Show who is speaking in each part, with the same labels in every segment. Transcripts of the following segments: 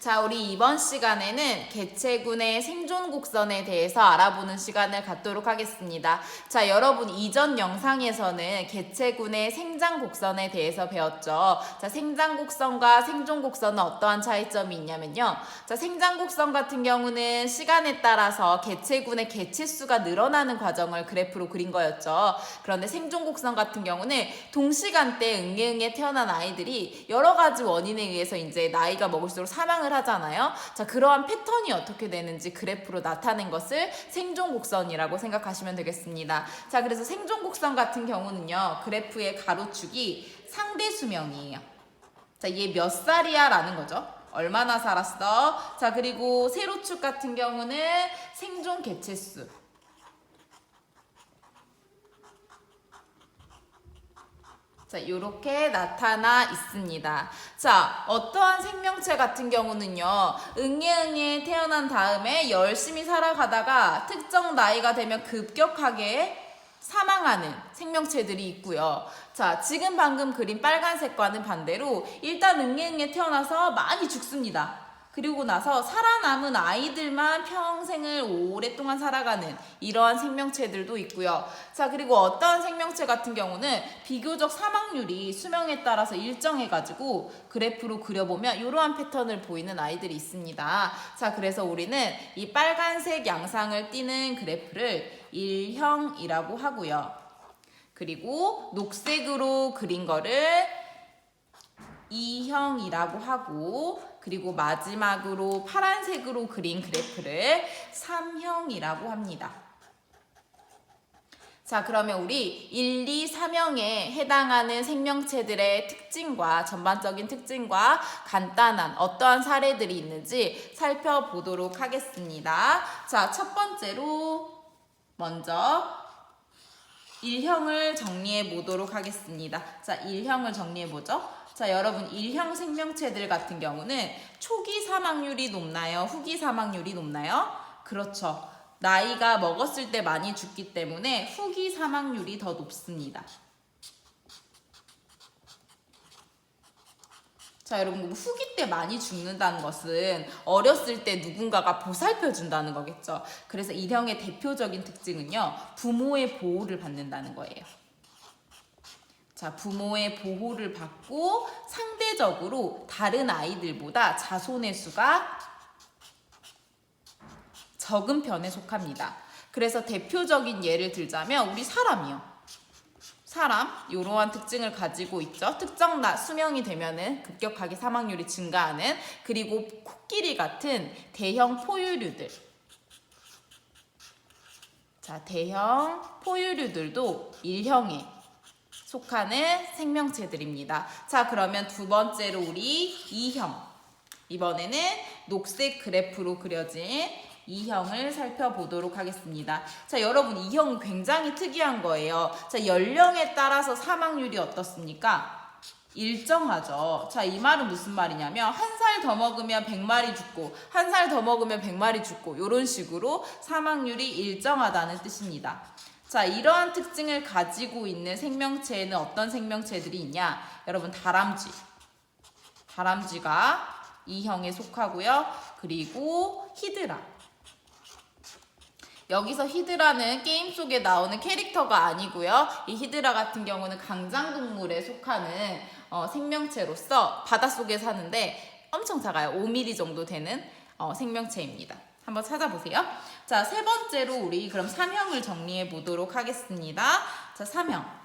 Speaker 1: 자, 우리 이번 시간에는 개체군의 생존 곡선에 대해서 알아보는 시간을 갖도록 하겠습니다. 자, 여러분 이전 영상에서는 개체군의 생장 곡선에 대해서 배웠죠. 자, 생장 곡선과 생존 곡선은 어떠한 차이점이 있냐면요. 자, 생장 곡선 같은 경우는 시간에 따라서 개체군의 개체 수가 늘어나는 과정을 그래프로 그린 거였죠. 그런데 생존 곡선 같은 경우는 동시간대 응애응애 태어난 아이들이 여러 가지 원인에 의해서 이제 나이가 먹을수록 사망을 하잖아요. 자, 그러한 패턴이 어떻게 되는지 그래프로 나타낸 것을 생존 곡선이라고 생각하시면 되겠습니다. 자, 그래서 생존 곡선 같은 경우는요. 그래프의 가로축이 상대 수명이에요. 자, 얘 몇 살이야? 라는 거죠. 얼마나 살았어? 자, 그리고 세로축 같은 경우는 생존 개체수. 자, 이렇게 나타나 있습니다. 자, 어떠한 생명체 같은 경우는요, 응애응애 태어난 다음에 열심히 살아가다가 특정 나이가 되면 급격하게 사망하는 생명체들이 있고요. 자, 지금 방금 그린 빨간색과는 반대로 일단 응애응애 태어나서 많이 죽습니다. 그리고 나서 살아남은 아이들만 평생을 오랫동안 살아가는 이러한 생명체들도 있고요. 자, 그리고 어떠한 생명체 같은 경우는 비교적 사망률이 수명에 따라서 일정해가지고 그래프로 그려보면 이러한 패턴을 보이는 아이들이 있습니다. 자, 그래서 우리는 이 빨간색 양상을 띠는 그래프를 일형이라고 하고요. 그리고 녹색으로 그린 거를 이형이라고 하고 그리고 마지막으로 파란색으로 그린 그래프를 삼형이라고 합니다. 자, 그러면 우리 1, 2, 3형에 해당하는 생명체들의 특징과 전반적인 특징과 간단한 어떠한 사례들이 있는지 살펴보도록 하겠습니다. 자, 첫 번째로 먼저 1형을 정리해 보도록 하겠습니다. 자, 1형을 정리해 보죠. 자, 여러분, 1형 생명체들 같은 경우는 초기 사망률이 높나요? 후기 사망률이 높나요? 그렇죠. 나이가 먹었을 때 많이 죽기 때문에 후기 사망률이 더 높습니다. 자, 여러분, 후기 때 많이 죽는다는 것은 어렸을 때 누군가가 보살펴 준다는 거겠죠. 그래서 일형의 대표적인 특징은요, 부모의 보호를 받는다는 거예요. 자, 부모의 보호를 받고 상대적으로 다른 아이들보다 자손의 수가 적은 편에 속합니다. 그래서 대표적인 예를 들자면 우리 사람이요. 사람 이러한 특징을 가지고 있죠. 특정 나 수명이 되면은 급격하게 사망률이 증가하는 그리고 코끼리 같은 대형 포유류들. 자, 대형 포유류들도 일형에 속하는 생명체들입니다. 자, 그러면 두 번째로 우리 이형. 이번에는 녹색 그래프로 그려진 이형을 살펴보도록 하겠습니다. 자, 여러분, 이형 굉장히 특이한 거예요. 자, 연령에 따라서 사망률이 어떻습니까? 일정하죠. 자, 이 말은 무슨 말이냐면, 한 살 더 먹으면 100마리 죽고, 한 살 더 먹으면 100마리 죽고, 이런 식으로 사망률이 일정하다는 뜻입니다. 자, 이러한 특징을 가지고 있는 생명체에는 어떤 생명체들이 있냐? 여러분, 다람쥐. 다람쥐가 이 형에 속하고요. 그리고 히드라. 여기서 히드라는 게임 속에 나오는 캐릭터가 아니고요. 이 히드라 같은 경우는 강장동물에 속하는 어, 생명체로서 바닷속에 사는데 엄청 작아요. 5mm 정도 되는 어, 생명체입니다. 한번 찾아보세요. 자, 세 번째로 우리 그럼 3형을 정리해 보도록 하겠습니다. 자, 3형.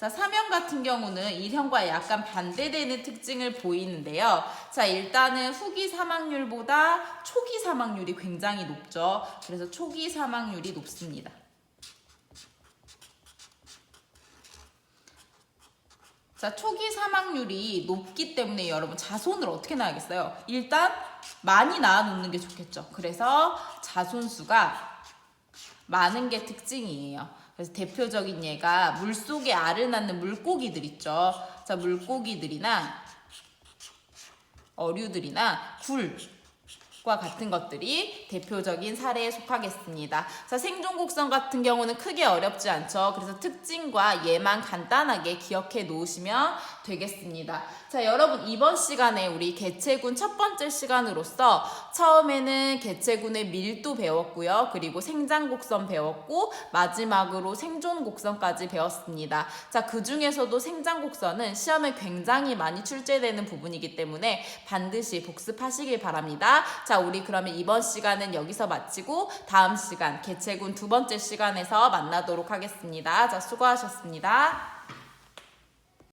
Speaker 1: 자, 3형 같은 경우는 1형과 약간 반대되는 특징을 보이는데요. 자, 일단은 후기 사망률보다 초기 사망률이 굉장히 높죠. 그래서 초기 사망률이 높습니다. 자, 초기 사망률이 높기 때문에 여러분 자손을 어떻게 낳아야겠어요? 일단 많이 낳아 놓는 게 좋겠죠. 그래서 자손수가 많은 게 특징이에요. 그래서 대표적인 예가 물속에 알을 낳는 물고기들 있죠. 자, 물고기들이나 어류들이나 굴 과 같은 것들이 대표적인 사례에 속하겠습니다. 자, 생존 곡선 같은 경우는 크게 어렵지 않죠. 그래서 특징과 예만 간단하게 기억해 놓으시면 되겠습니다. 자, 여러분 이번 시간에 우리 개체군 첫 번째 시간으로서 처음에는 개체군의 밀도 배웠고요. 그리고 생장 곡선 배웠고 마지막으로 생존 곡선까지 배웠습니다. 자, 그 중에서도 생장 곡선은 시험에 굉장히 많이 출제되는 부분이기 때문에 반드시 복습하시길 바랍니다. 자, 우리 그러면 이번 시간은 여기서 마치고 다음 시간 개체군 두 번째 시간에서 만나도록 하겠습니다. 자, 수고하셨습니다.